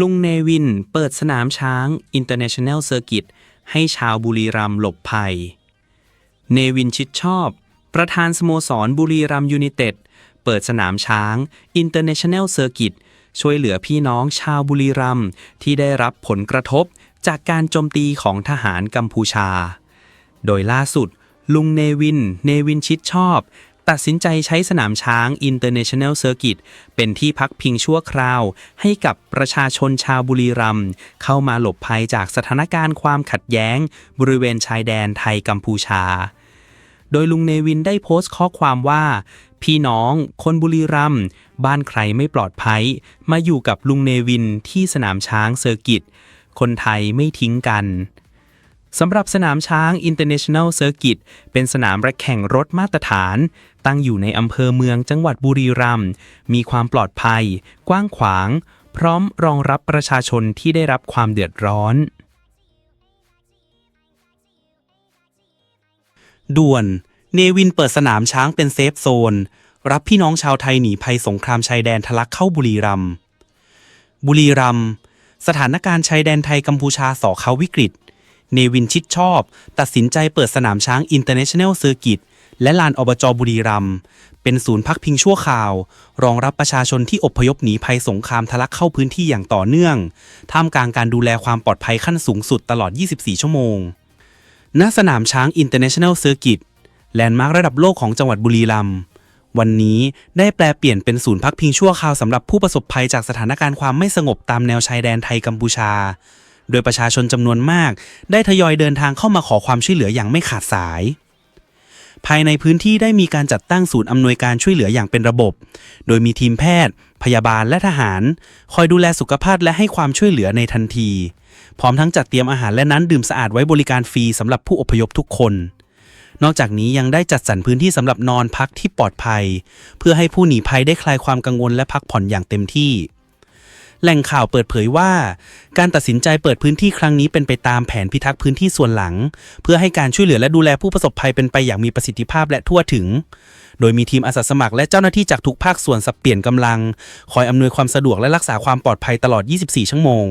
ลุงเนวินเปิดสนามช้าง International Circuit ให้ชาวบุรีรัมย์หลบภัย เนวินชิดชอบ ประธานสโมสรบุรีรัมย์ยูไนเต็ด เปิดสนามช้าง International Circuit ช่วยเหลือพี่น้องชาวบุรีรัมย์ที่ได้รับผลกระทบจากการโจมตีของทหารกัมพูชา โดยล่าสุด ลุงเนวิน เนวินชิดชอบ ตัดสินใจใช้สนามช้าง International Circuit เป็นที่พักพิงชั่วคราว ให้กับประชาชนชาวบุรีรัมย์เข้ามาหลบภัยจากสถานการณ์ความขัดแย้ง บริเวณชายแดนไทยกัมพูชา โดยลุงเนวินได้โพสต์ข้อความว่า พี่น้อง คนบุรีรัมย์บ้านใครไม่ปลอดภัย มาอยู่กับลุงเนวินที่สนามช้างเซอร์กิตคนไทยไม่ทิ้งกัน สำหรับสนามช้าง International Circuit เป็นสนามแข่งรถมาตรฐาน ตั้งอยู่ในอำเภอเมืองจังหวัดบุรีรัมย์มีความปลอดภัย กว้างขวาง พร้อมรองรับประชาชนที่ได้รับความเดือดร้อน ด่วน เนวินเปิดสนามช้างเป็นเซฟโซน รับพี่น้องชาวไทยหนีภัยสงครามชายแดนทะลักเข้าบุรีรัมย์บุรีรัมย์สถานการณ์ชายแดนไทยกัมพูชาสอเขาวิกฤต เนวินชิดชอบ ตัดสินใจเปิดสนามช้าง International Circuit และลานอบจบุรีรัมย์เป็นศูนย์พักพิงชั่วคราว รองรับประชาชนที่อพยพหนีภัยสงครามทะลักเข้าพื้นที่อย่างต่อเนื่อง ท่ามกลางการดูแลความปลอดภัยขั้นสูงสุดตลอด 24 ชั่วโมง ณ สนามช้าง International Circuit แลนด์มาร์คระดับโลกของจังหวัดบุรีรัมย์วันนี้ได้แปลเปลี่ยนเป็นศูนย์พักพิงชั่วคราวสำหรับผู้ประสบภัยจากสถานการณ์ความไม่สงบตามแนวชายแดนไทยกัมพูชา โดยประชาชนจำนวนมาก ได้ทยอยเดินทางเข้ามาขอความช่วยเหลืออย่างไม่ขาดสาย ภายในพื้นที่ได้มีการจัดตั้งศูนย์อำนวยการช่วยเหลืออย่างเป็นระบบ โดยมีทีมแพทย์ พยาบาลและทหาร คอยดูแลสุขภาพและให้ความช่วยเหลือในทันที พร้อมทั้งจัดเตรียมอาหารและน้ำดื่มสะอาดไว้บริการฟรีสำหรับผู้อพยพทุกคน นอกจากนี้ยังได้จัดสรรพื้นที่สำหรับนอนพักที่ปลอดภัย เพื่อให้ผู้หนีภัยได้คลายความกังวลและพักผ่อนอย่างเต็มที่ แหล่งข่าวเปิดเผยว่า การตัดสินใจเปิดพื้นที่ครั้งนี้เป็นไปตามแผนพิทักษ์พื้นที่ส่วนหลัง เพื่อให้การช่วยเหลือและดูแลผู้ประสบภัยเป็นไปอย่างมีประสิทธิภาพและทั่วถึง โดยมีทีมอาสาสมัครและเจ้าหน้าที่จากทุกภาคส่วนสับเปลี่ยนกำลัง คอยอำนวยความสะดวกและรักษาความปลอดภัยตลอด 24 ชั่วโมง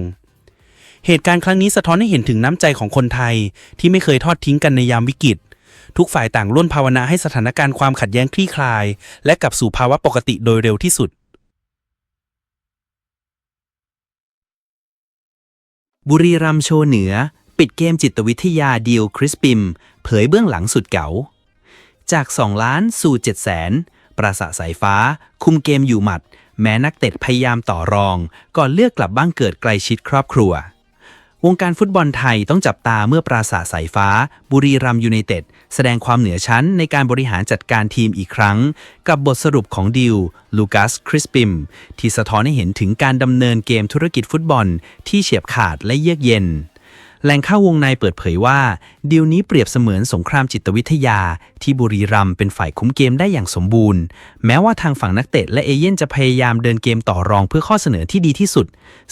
เหตุการณ์ครั้งนี้สะท้อนให้เห็นถึงน้ำใจของคนไทย ที่ไม่เคยทอดทิ้งกันในยามวิกฤต ทุกฝ่ายต่างร่วมภาวนาให้สถานการณ์ความขัดแย้งคลี่คลาย และกลับสู่ภาวะปกติโดยเร็วที่สุด บุรีรัมย์โชว์เหนือ ปิดเกมจิตวิทยาดีลคริสปิม เผยเบื้องหลังสุดเก๋า จาก 2 ล้านสู่ 7 แสน ปราสาสายฟ้า คุมเกมอยู่หมัด แม้นักเตะพยายามต่อรอง ก่อนเลือกกลับบ้านเกิดไกลชิดครอบครัว วงการฟุตบอลไทยต้องจับตาเมื่อปราสาทสายฟ้า บุรีรัมยูไนเต็ด แสดงความเหนือชั้นในการบริหารจัดการทีมอีกครั้ง กับบทสรุปของดิว ลูกัส คริสปิม ที่สะท้อนให้เห็นถึงการดำเนินเกมธุรกิจฟุตบอลที่เฉียบขาดและเยือกเย็น แหล่งข่าววงในเปิดเผยว่า ดีลนี้เปรียบเสมือนสงครามจิตวิทยา ที่บุรีรัมเป็นฝ่ายคุ้มเกมได้อย่างสมบูรณ์ แม้ว่าทางฝั่งนักเตะและเอเย่นจะพยายามเดินเกมต่อรองเพื่อข้อเสนอที่ดีที่สุด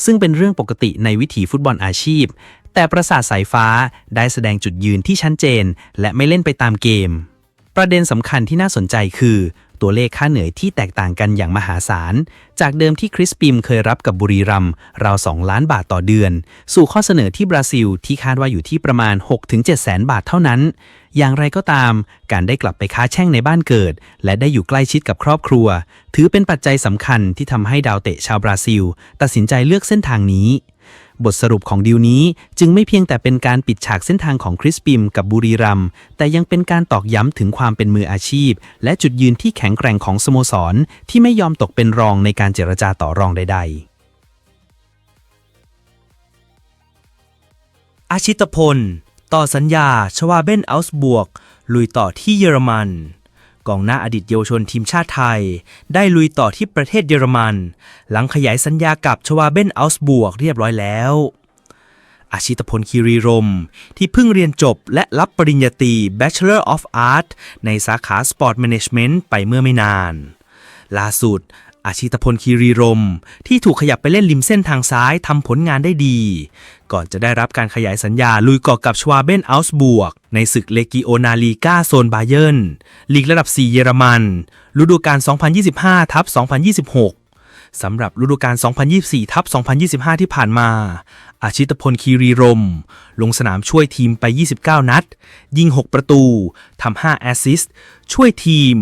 ซึ่งเป็นเรื่องปกติในวิถีฟุตบอลอาชีพ แต่ประสาทสายฟ้าได้แสดงจุดยืนที่ชัดเจน และไม่เล่นไปตามเกม ประเด็นสำคัญที่น่าสนใจคือ ตัวเลขค่าเหนื่อยที่แตกต่างกันอย่างมหาศาล จากเดิมที่คริสปิมเคยรับกับบุรีรัมราว 2 ล้านบาทต่อเดือน สู่ข้อเสนอที่บราซิลที่คาดว่าอยู่ที่ประมาณ 6-7แสนบาทเท่านั้น อย่างไรก็ตาม การได้กลับไปค้าแช่งในบ้านเกิด และได้อยู่ใกล้ชิดกับครอบครัว ถือเป็นปัจจัยสำคัญที่ทำให้ดาวเตะชาวบราซิล ตัดสินใจเลือกเส้นทางนี้ บทสรุปของดีลนี้จึงไม่เพียงแต่เป็นการปิดฉากเส้นทางของคริสปิมกับบุรีรัมแต่ยังเป็นการตอกย้ำถึงความเป็นมืออาชีพ และจุดยืนที่แข็งแกร่งของสโมสร ที่ไม่ยอมตกเป็นรองในการเจรจาต่อรองใด ๆอาชิตพล ต่อสัญญาชวาเบนอัลส์บวก ลุยต่อที่เยอรมัน กองหน้าอดีตเยาวชนทีมชาติไทย ได้ลุยต่อที่ประเทศเยอรมัน หลังขยายสัญญากับชวาเบนอัลส์บวกเรียบร้อยแล้วอาชิตพลคีรีรม ที่เพิ่งเรียนจบและรับปริญญาตรี Bachelor of Art ในสาขา Sport Management ไปเมื่อไม่นาน ล่าสุด อาชิตพลคีรีรม ที่ถูกขยับไปเล่นริมเส้นทางซ้ายทำผลงานได้ดี ก่อนจะได้รับการขยายสัญญาลุยเกาะกับชวาเบนอัลส์บวก ในศึกเลกิโอนาลีกาโซนบาเยิร์นลีกระดับ 4 เยอรมัน ฤดูกาล 2025 ทับ 2026 สำหรับฤดูกาล 2024 ทับ 2025 ที่ผ่านมา อาชิตพลคีรีรม ลงสนามช่วยทีมไป 29 นัด ยิง 6 ประตูทำ5แอสซิสต์ช่วยทีม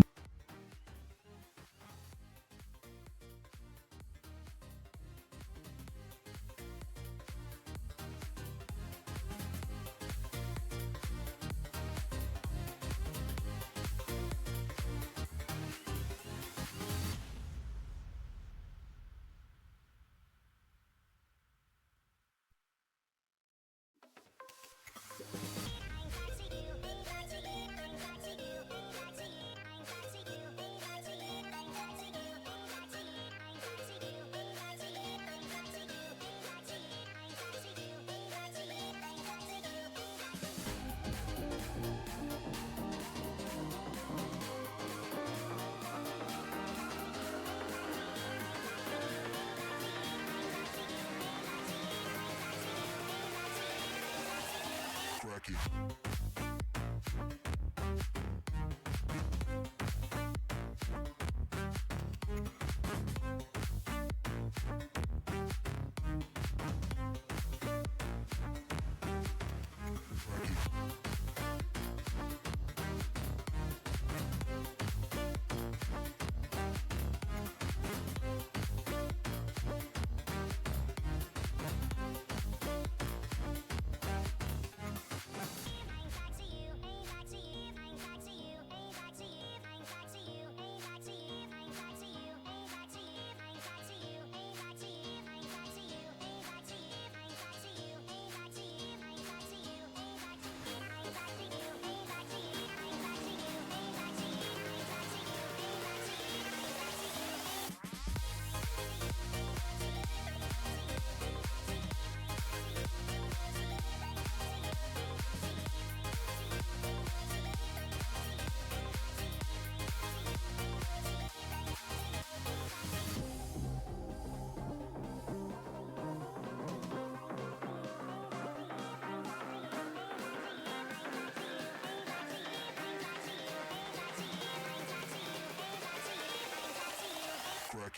Rock it.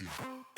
Rocky.